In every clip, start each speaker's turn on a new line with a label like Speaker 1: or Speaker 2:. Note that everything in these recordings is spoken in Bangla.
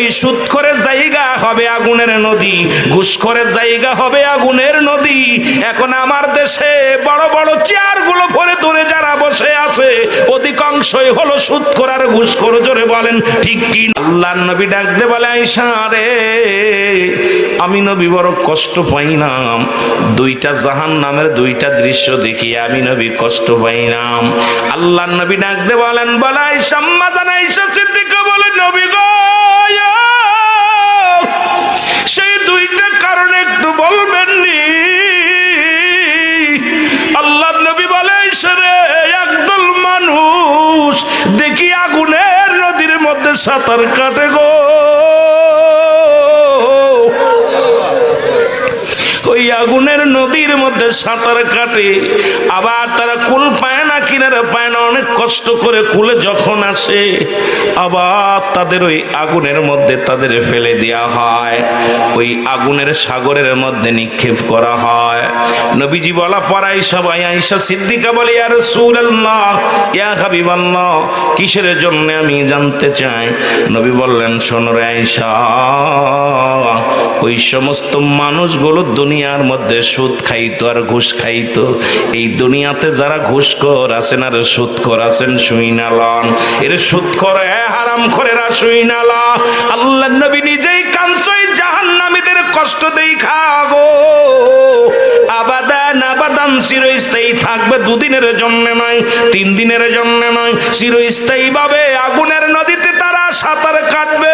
Speaker 1: ওই সুৎখরের জায়গা হবে আগুনের নদী, ঘুষখরের জায়গা হবে আগুনের নদী। এখন আমার দেশে বড় বড় চেয়ারগুলো ভরে ধরে যারা বসে আছে, অধিকাংশই হলো সুৎখর আর ঘুষখোর। জোরে বলেন, ঠিক কি না? আল্লাহর নবী ডাকতে বলে আইসা রে, আমি নবী বড় কষ্ট পাইলাম দুইটা জাহান নামের দুইটা দৃশ্য দেখি, আমি নবী কষ্ট পাইলাম আল্লাহ নবী ডাকতে বলেন বলাই সম্মাদান আইসা সিদ্দিকা বলে, নবী গো মধ্যে সাঁতার কাটে গো। ওই আগুনের নদীর মধ্যে সাঁতার কাটে আবার তারা কুল পায় কিনারে পায় না অনেক কষ্ট করে কুলে যখন আসে, আবার তাদের ওই আগুনের মধ্যে তাদের ফেলে দেওয়া হয়। ওই আগুনের সাগরের মধ্যে নিক্ষেপ করা হয়। নবীজি বলা পড়াই সবাই আইসা সিদ্দিকা বলে আর সুরাল্লাহ ইয়া হাবিবাল্লাহ, কিসের জন্য আমি জানতে চাই? নবী বললেন, শোনো রে আইসা ওই সমস্ত মানুষগুলো দুনিয়ার মধ্যে সুদ খাইতো আর ঘুষ খাইতো। এই দুনিয়াতে যারা ঘুষখোর আছেন আর সুদখোর আছেন সুইনালন এর সুদখোর এ হারাম খোরেরা সুইনালা আল্লাহ নবী নিজেই কাঞ্চই জাহান্নামীদের কষ্ট দেই খাগো আবাদান আবাদান চিরস্থায়ী থাকবে দুদিনের জন্য নয়, তিন দিনের জন্য নয়। চিরস্থায়ী ভাবে আগুনের নদীতে তারা সাঁতার কাটবে।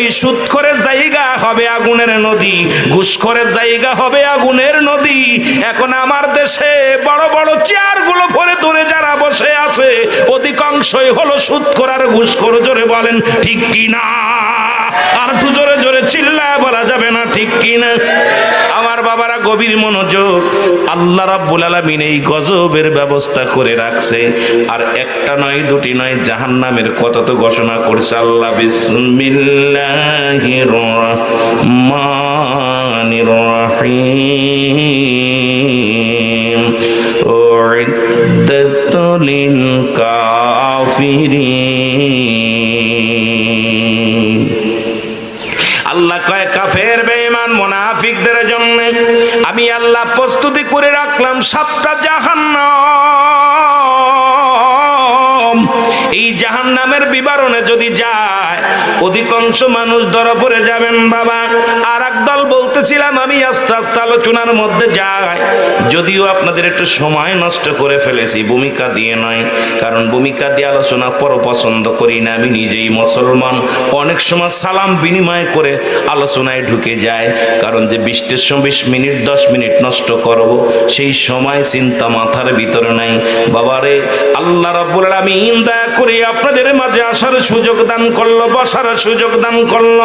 Speaker 1: ওই সুৎখরের জায়গা হবে আগুনের নদী ঘুষখরের জায়গা হবে আগুনের নদী। এখন আমার দেশে বড় বড় চেয়ারগুলো ভরে ধরে যারা বসে আছে, অধিকাংশই হলো সুৎখর আর ঘুষখর জোরে বলেন, ঠিক কিনা? আর একটু জোরে জোরে চিল্লায় বলা যাবে না, ঠিক কি না আমার বাবারা গভীর মনোযোগ। আল্লাহ রাব্বুল আলামিন এই গজবের ব্যবস্থা করে রাখছে। আর একটা নয়, দুটি নয়, জাহান্নামের কত তো ঘোষণা করছে আল্লাহ। বিসমিল্লাহির রহমানির রহিম। উইদ্দাত কাফিরিন। আমি আল্লাহ প্রস্তুতি করে রাখলাম সাতটা জাহান্নাম। এই জাহান্নামের বিবরণে যদি যায়, অধিকাংশ মানুষ ধরা পড়ে যাবেন, বাবা। আর দল বলতেছিলাম, আমি আস্তে আস্তে আলোচনার মধ্যে যাই। যদিও আপনাদের একটু সময় নষ্ট করে ফেলেছি, ভূমিকা দিয়ে নয়। কারণ ভূমিকা দিয়ে আলোচনা পর পছন্দ করি না, আমি নিজেই মুসলমান। অনেক সময় সালাম বিনিময় করে আলোচনায় ঢুকে যায় কারণ যে সময় বিশ মিনিট, দশ মিনিট নষ্ট করব, সেই সময় চিন্তা মাথার ভিতরে নাই। বাবারে, আল্লাহ রাব্বুল আলামিন, দয়া করে আপনাদের মাঝে আসার সুযোগ দান করল বসার সুযোগ দান করল।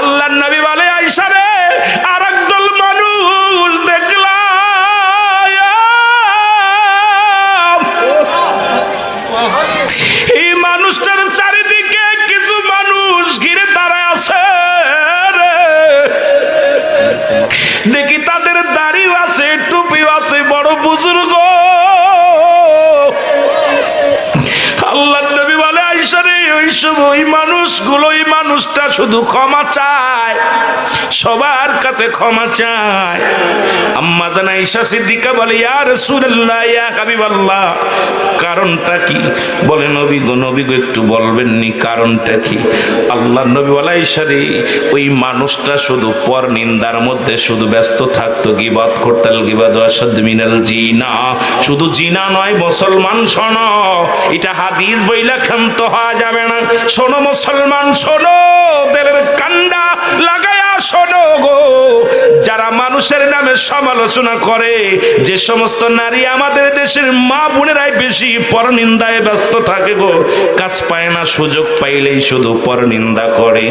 Speaker 1: আল্লাহ নবী বলে আইসা মানুষগুলো ওই মানুষটা শুধু ক্ষমা চায়, সবার কাছে ক্ষমা চায়। আম্মা জানা ঈশা সিদ্দিকা বলে, ইয়া রাসূলুল্লাহ, ইয়া হাবিবাল্লাহ। কারণটা কি? বলে, নবী গো নবী গো, একটু বলবেন নি কারণটা কি? আল্লাহ নবী বলে, ঈশা রে, ওই মানুষটা শুধু পর নিন্দার মধ্যে শুধু ব্যস্ত থাকতো, গিবাদ করতাল গিবাদ আসাদ মিনাল জিনা। শুধু জিনা নয়, মুসলমান শোনো, এটা হাদিস বইলা ক্ষান্ত হওয়া যাবে না। শোনো, মুসলমান, শোনো। দেলের কান্ডা লাগায়া শোনো। গো। যারা মানুষের নামে সমালোচনা করে, যে সমস্ত নারী আমাদের দেশের মা বোনেরাই বেশি পরনিন্দায় ব্যস্ত থাকে গো। কাজ পায় না, সুযোগ পাইলেই শুধু পরনিন্দা করে।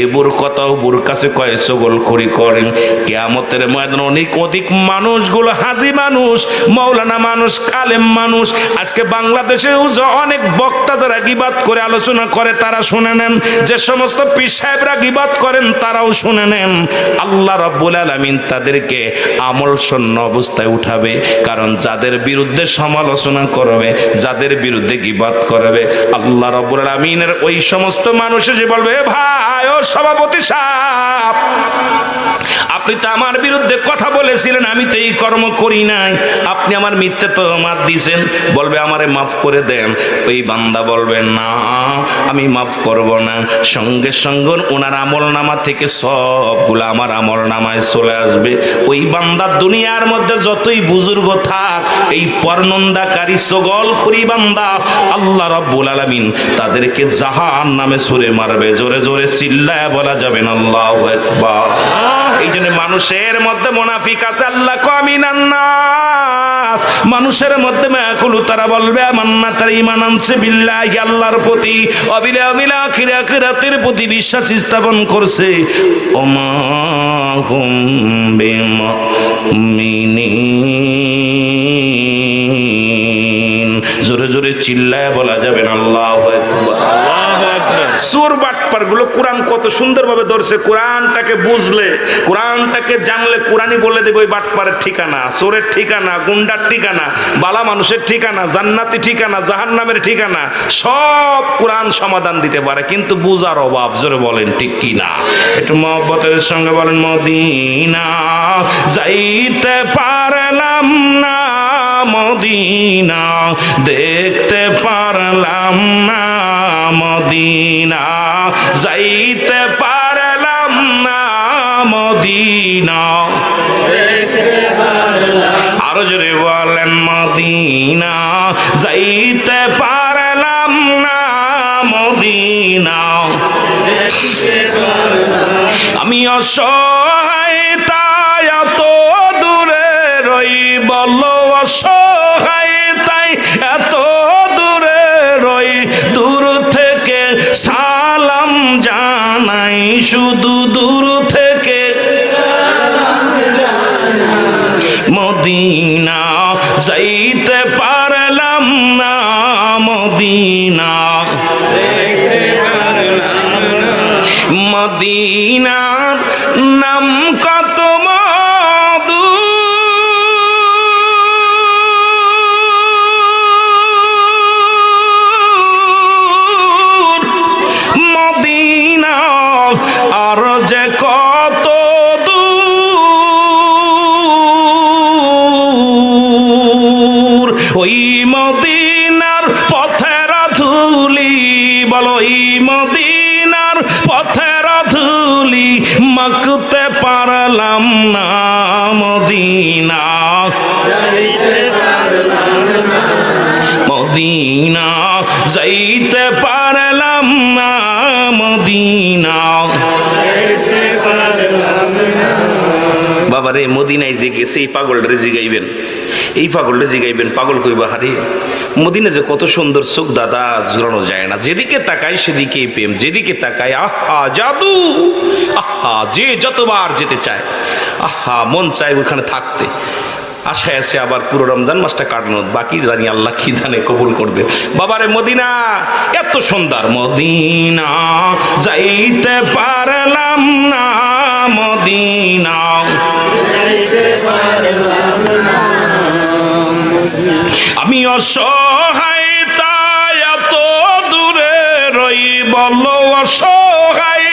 Speaker 1: এ বুর কথাও বুর কাছে কয়ে সগল করি করেন। কেয়ামতের ময়দান অনেক অধিক মানুষগুলো হাজি মানুষ, মৌলানা মানুষ, কালেম মানুষ। আজকে বাংলাদেশে অনেক বক্তা যারা গিবাদ করে আলোচনা করে, তারা শুনে নেন। যে সমস্ত পীর সাহেবরা গিবাদ করেন, তারাও শুনে নেন। আল্লাহ রব্বুল আলামিন তাদেরকে আমল শূন্য অবস্থায় উঠাবে, কারণ যাদের বিরুদ্ধে সমালোচনা করবে, যাদের বিরুদ্ধে গিবাদ করবে, আল্লাহ রব্বুল আলামিনের ওই সমস্ত মানুষ যে বলবে "এ ভাই, ও সভাপতি সাহেব আপনি তো আমার বিরুদ্ধে কথা বলেছিলেন, আমি তো এই কর্ম করি নাই। আপনি আমার মিথ্যে তো মাত দিয়েছেন, বলবে আমারে মাফ করে দেন। ওই বান্দা বলবেন না, আমি মাফ করব না। সঙ্গে সঙ্গে ওনার আমল নামা থেকে সবগুলো আমার আমল নামায় চলে আসবে। ওই বান্দা দুনিয়ার মধ্যে যতই বুজুর্গ থাক, এই পরনন্দাকারী সগল খুরি বান্দা আল্লাহ রব্বুল আলামিন তাদেরকে জাহান নামে সুরে মারবে। জোরে জোরে চিল্লায় বলা যাবে না, আল্লাহু আকবার। এই জন্য মানুষের মধ্যে মোনাফিক আল্লাহ কমিনান মানুষের মধ্যে মাকুলু তারা বলবে মান্না তার ইমান আনছে বিল্লাহি, আল্লাহর প্রতি অবিলে অবিলা আখিরা আখিরাতের প্রতি বিশ্বাস স্থাপন করছে। ওমা হুম বিমিনিন জোরে জোরে চিল্লায় বলা যাবে না। আল্লাহু সুর বাটপারগুলো কোরআন কত সুন্দরভাবে ধরছে, কোরআনটাকে বুঝলে, কোরআনটাকে জানলে কোরআনই বলে দেবে ওই বাটপারের ঠিকানা চোরের ঠিকানা, গুন্ডার ঠিকানা, বালা মানুষের ঠিকানা, জান্নাতি ঠিকানা, জাহান্নামের ঠিকানা, সব কোরআন সমাধান দিতে পারে, কিন্তু বুঝার অভাব, জোরে বলেন ঠিক কি না একটু মহব্বতের সঙ্গে বলেন, মদিনা, যাইতে পারলাম না। মদিনা, দেখতে পারলাম না মদিনা, যাইতে পারলাম না মদিনা। আর জোরে বলেন, মদিনা, যাইতে পারলাম না মদিনা। আমি অসহায়, তাই এত দূরে রই বল শুধু দূর থেকে মদিনা যাইতে পারলাম না মদিনা। মদিনার বাবারে মদিনায় যে গেছে, এই পাগলটারে জিগাইবেন। এই পাগলটা জিগাইবেন, পাগল কইবা, হারে মদিনা যে কত সুন্দর চোখ দাদা জুড়ানো যায় না। যেদিকে তাকাই সেদিকে প্রেম, যেদিকে তাকাই আহা, জাদু, আহা, যে যতবার যেতে চায়, আহা, মন চায় ওখানে থাকতে। আশায় আছে আবার পুরো রমজান মাসটা কাটানো, বাকি জানি আল্লাহ কি জানে কবুল করবে। বাবারে, মদিনা, এত সুন্দর মদিনা, যাইতে পারলাম না মদিনা। আমি অসহায়, তাই এত দূরে রই বল অসহায়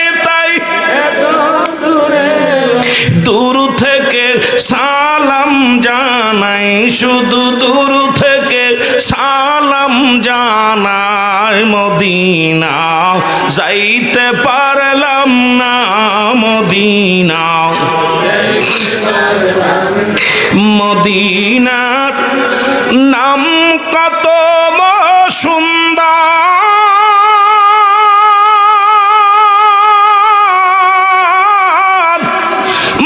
Speaker 1: দূর থেকে সালাম জানাই, শুধু দূর থেকে সালাম জানাই মদিনা। যাইতে পারলাম মদিনার নাম কত সুন্দর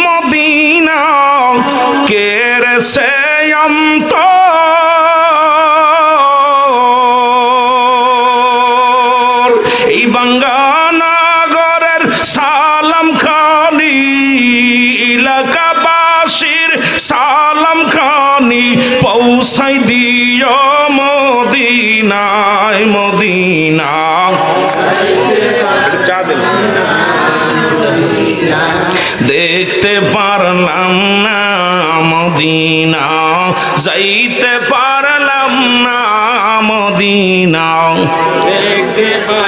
Speaker 1: মদিনা কেরসে অন্তর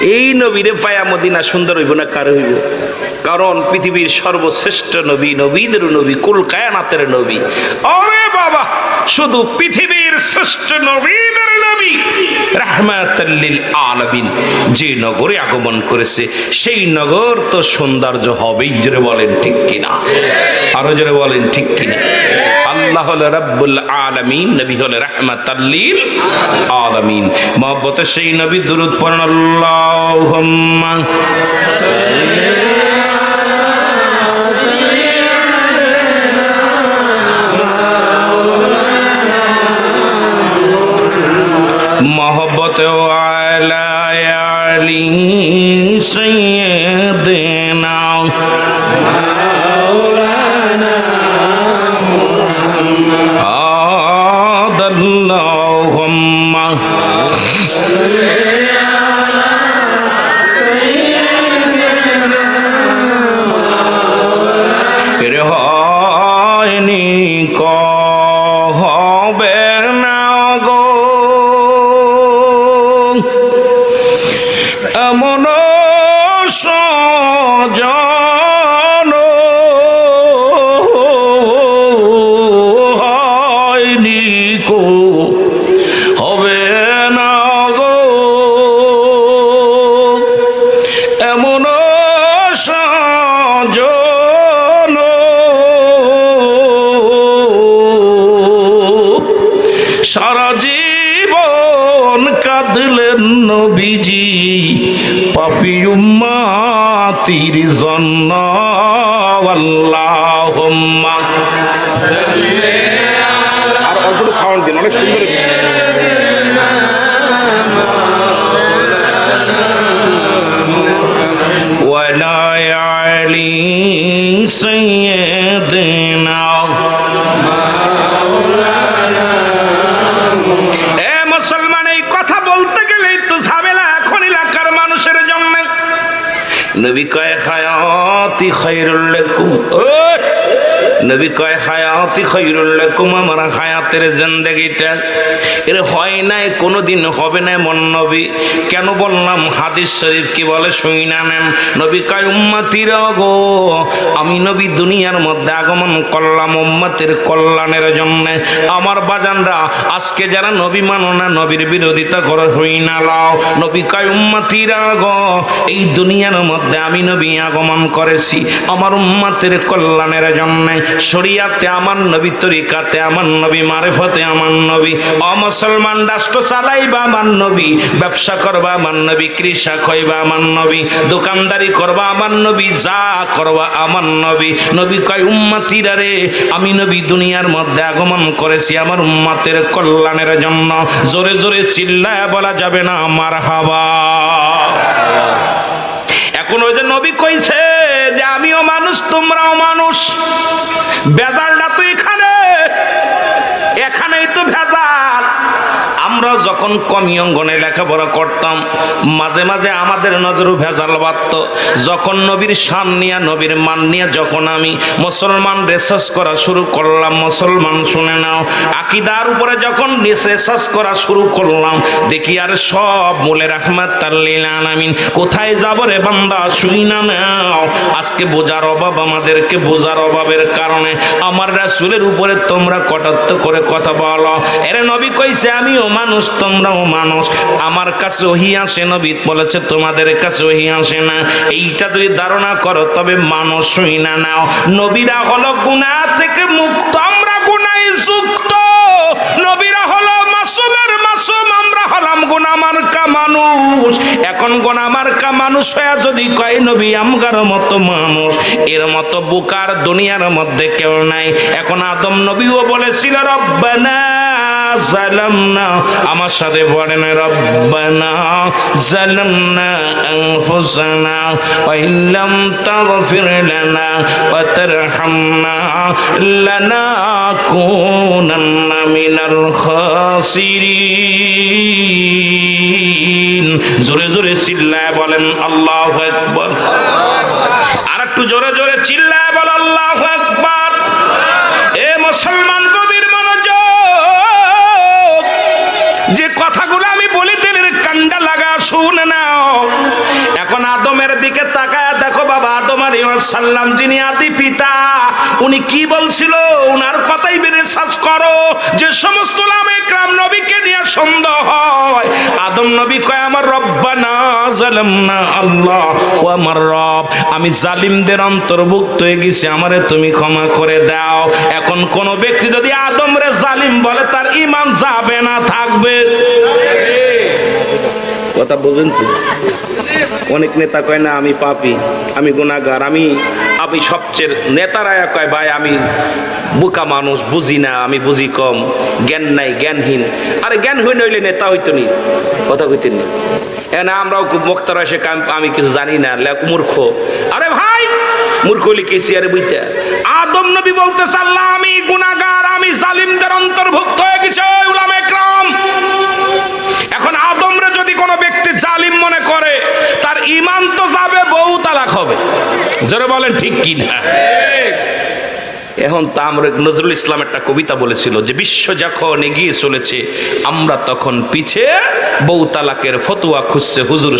Speaker 1: এই নবীরে পায়া মদিনা সুন্দর হইব না, কার হইব? কারণ পৃথিবীর সর্বশ্রেষ্ঠ নবী, নবীদের নবী, কুল কায়ানাতের নবী। আরে বাবা, শুধু পৃথিবীর শ্রেষ্ঠ নবীদের নবী। রাহমাতাল্লিল আলামিন, যে নগরে আগমন করেছে, সেই নগর তো সৌন্দর্য হবেই, জোরে বলেন ঠিক কিনা? আরও জোরে বলেন ঠিক কিনা? আল্লাহ হলো রব্বুল আলমিন, নবী হলো রহমাতাল্লিল আলমিন। মহব্বত সেই নবী দুরুদ পড়েন, আল্লাহুম্মা। মহব্বতেও সজন সারা জীবন কাঁদলেন নবীজি, পাপি উম্মাতির জন্য। আল্লাহুম্মা। আর অল্প সাউন্ড দিন, অনেক সুন্দর سيدنا এ মুসলমান এই কথা বলতে গেলে তো ঝামেলা এখন এলাকার মানুষের জন্য নবী কয় হায়াতি খায়রুল লাকুম ও নবী কয়, হায়াতি খায়রুল লাকুম আমার হায়াতের জিন্দেগিটা। এর হয় নাই, কোনোদিন হবে না মন নবী। কেন বললাম, হাদিস শরীফ কি বলে শুই না নেন নবী কয়, উম্মতির গো, আমি নবী দুনিয়ার মধ্যে আগমন করলাম উম্মতের কল্যাণের জন্য। আমার বাজানরা আজকে যারা নবী মানো না, নবীর বিরোধিতা করে হই না লাও। নবী কয়, উম্মতিরা গো, এই দুনিয়ার মধ্যে আমি নবী আগমন করেছি। আমার উম্মতের কল্যাণের জন্য। শরিয়াতে আমার নবী, তরিকাতে আমার নবী, মারেফতে আমার নবী, অমুসলমান রাষ্ট্র চালাইবা আমার নবী, ব্যবসা করবা আমার নবী কৃষক হইবা আমার নবী, দোকানদারি করবা আমার নবী, যা করবা আমার নবী। নবী কয়, উম্মাতিরা রে, আমি নবী দুনিয়ার মধ্যে আগমন করেছি আমার উম্মাতের কল্যাণের জন্য। জোরে জোরে চিল্লায় বলা যাবে না আমার হাওয়া এখন ওই যে নবী কইছে মানুষ তোমরাও মানুষ। বেজালটা তো এখানে এখানেই তো ভেজাল আমরা যখন কমি অঙ্গনে লেখাপড়া করতাম, মাঝে মাঝে আমাদের নজরও ভেজাল বাড়ত। যখন নবীর শান নিয়া, নবীর মান নিয়া যখন আমি মুসলমান রেসার্চ করা শুরু করলাম, মুসলমান শুনে নাও, আকিদার উপরে যখন রেসার্চ করা শুরু করলাম, দেখি আর সব মূলে রাহমাত তাল্লিল আলামিন। কোথায় যাব রে বান্দা, শুই না নাও। আজকে বোঝার অভাব আমাদেরকে, বোঝার অভাবের কারণে আমার রাসূলের উপরে তোমরা কটাত্ত করে কথা বলো। এরে নবী কইছে, আমিও মানুষ তোমরাও মানুষ। আমার কাছে ওহি আসে নবী বলেছে, তোমাদের কাছে ওহি আসে না। এইটা যদি ধারণা করো, তবে মানুষ হই না নাও। নবীরা হলো গুনাহ থেকে মুক্ত, আমরা গুনাই যুক্ত। নবীরা হলো মাসুমের মাসুম, আমরা হলাম গুনামার্কা মানুষ। এখন গুনামার্কা মানুষ হয়ে যদি কয়, নবী, আমগার মতো মানুষ। এর মতো বুকার দুনিয়ার মধ্যে কেউ নাই। এখন আদম নবীও বলেছিল, রব্বানা আমার সাথে পড়েন রব্বানা জালামনা আনফুসানা, ওয়া ইল্লাম তাগফির লানা ওয়া তারহামনা লানাকুনান্না মিনাল খাসিরিন। জোরে জোরে চিল্লায় বলেন, আল্লাহু আকবার। আর একটু জোরে জোরে চিল্লায় সাল্লাম যিনি আদি পিতা, উনি কি বলছিল? উনার কথাই বেড়ে শ্বাস করো, যে সমস্ত লামে ক্রাম নবীকে নিয়ে সন্দেহ হয়। আদম নবী কয়, আমার রব্বানা জালামনা আল্লাহ ও আমার রব। আমি জালিমদের অন্তর্ভুক্ত হয়ে গেছি, আমারে তুমি ক্ষমা করে দাও। এখন কোন ব্যক্তি যদি আদম রে জালিম বলে, তার ইমান যাবে না, থাকবে। কথা বুঝেছি অনেক নেতা কয়, না, আমি পাপি, আমি গুণাগার আমি আমি সবচেয়ে নেতারা কয়, ভাই, আমি বোকা মানুষ, বুঝি না, আমি বুঝি কম, জ্ঞান নাই, জ্ঞানহীন। আরে জ্ঞানহীন হইলে নেতা হইতো নি, কথা কইতেন নি। এখানে আমরাও খুব বক্তারা এসে আমি কিছু জানি না, লেখ, মূর্খ। আরে ভাই, মূর্খ হইলে কে সিয়ারে বুঝতে আদম নবী বলতে আল্লাহ, আমি গুণাগার আমি জালিমদের অন্তর্ভুক্ত হয়ে গেছে উলামে একরাম। এখন আদমরে যদি কোনো ব্যক্তি জালিম মনে করে ইমান তো যাবে, বউ তালাক হবে। যারা বলেন, ঠিক কি না এখন তা আমরা নজরুল ইসলাম একটা কবিতা বলেছিল যে, বিশ্ব যখন এগিয়ে চলেছে, আমরা তখন পিছে বউ তালাকের ফতুয়া খুঁজছে হুজুর